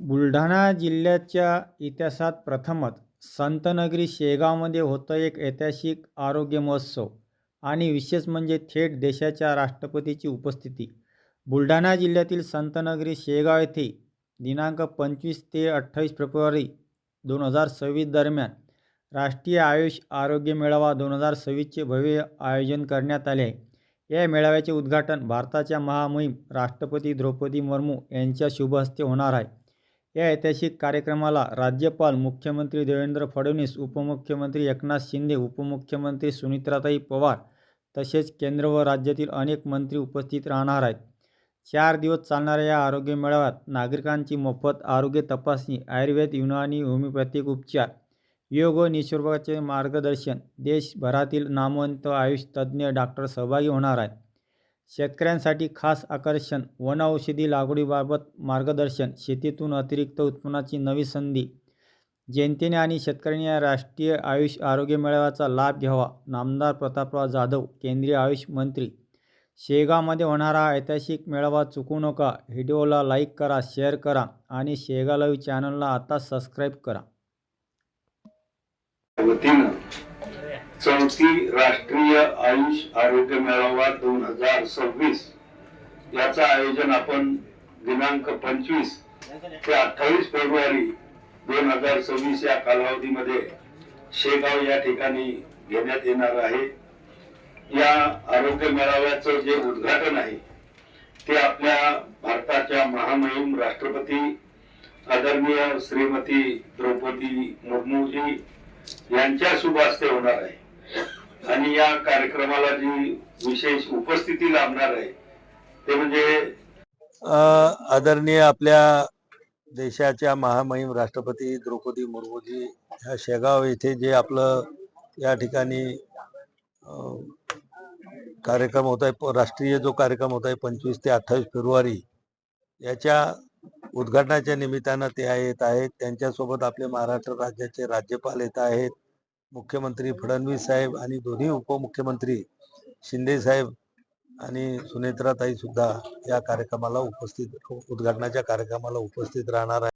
बुलढाणा जिल्ह्याच्या इतिहासात प्रथमच संतनगरी शेगावमध्ये होतं एक ऐतिहासिक आरोग्य महोत्सव आणि विशेष म्हणजे थेट देशाच्या राष्ट्रपतीची उपस्थिती. बुलढाणा जिल्ह्यातील संतनगरी शेगाव येथे दिनांक पंचवीस ते अठ्ठावीस फेब्रुवारी दोन हजार सव्वीस दरम्यान राष्ट्रीय आयुष आरोग्य मेळावा दोन हजार सव्वीसचे भव्य आयोजन करण्यात आले आहे. या मेळाव्याचे उद्घाटन भारताच्या महामहिम राष्ट्रपती द्रौपदी मुर्मू यांच्या शुभ हस्ते होणार आहे. या ऐतिहासिक कार्यक्रमाला राज्यपाल मुख्यमंत्री देवेंद्र फडणवीस उपमुख्यमंत्री एकनाथ शिंदे उपमुख्यमंत्री सुनित्राताई पवार तसेच केंद्र व राज्यातील अनेक मंत्री उपस्थित राहणार आहेत. चार दिवस चालणाऱ्या या आरोग्य मेळाव्यात नागरिकांची मोफत आरोग्य तपासणी आयुर्वेद युनानी होमिओपॅथिक उपचार योग व निसर्गाचे मार्गदर्शन देशभरातील नामवंत आयुष तज्ज्ञ डॉक्टर सहभागी होणार आहेत. शेतकऱ्यांसाठी खास आकर्षण वनौषधी लागवडीबाबत मार्गदर्शन शेतीतून अतिरिक्त उत्पन्नाची नवी संधी. जनतेने आणि शेतकऱ्यांनी या राष्ट्रीय आयुष आरोग्य मेळाव्याचा लाभ घ्यावा नामदार प्रतापराव जाधव केंद्रीय आयुष मंत्री. शेगावमध्ये होणारा हा ऐतिहासिक मेळावा चुकू नका व्हिडिओला लाईक करा शेअर करा आणि शेगाव लाईव्ह चॅनलला आता सबस्क्राईब करा. वतीनं चौथी राष्ट्रीय आयुष आरोग्य मेळावा दोन हजार सव्वीस. याचं आयोजन आपण दिनांक पंचवीस ते अठ्ठावीस फेब्रुवारी दोन हजार सव्वीस या कालावधीमध्ये शेगाव या ठिकाणी घेण्यात येणार आहे. या आरोग्य मेळाव्याचं जे उद्घाटन आहे ते आपल्या भारताच्या महामहिम राष्ट्रपती आदरणीय श्रीमती द्रौपदी मुर्मूजी यांच्या शुभ हस्ते होणार आहे. आणि या कार्यक्रमाला जी विशेष उपस्थिती लाभणार आहे ते म्हणजे आदरणीय आपल्या देशाच्या महामहिम राष्ट्रपती द्रौपदी मुर्मूजी ह्या शेगाव येथे जे आपलं या ठिकाणी कार्यक्रम होत आहे राष्ट्रीय जो कार्यक्रम होत आहे पंचवीस ते अठ्ठावीस फेब्रुवारी याच्या उद्घाटनाच्या निमित्तानं ते येत आहेत. त्यांच्यासोबत आपले महाराष्ट्र राज्याचे राज्यपाल येत आहेत. मुख्यमंत्री फडणवीस साहेब आणि दोन्ही उपमुख्यमंत्री शिंदे साहेब आणि सुनेत्राताई सुद्धा या कार्यक्रमाला उपस्थित उद्घाटनाच्या कार्यक्रमाला उपस्थित राहणार आहे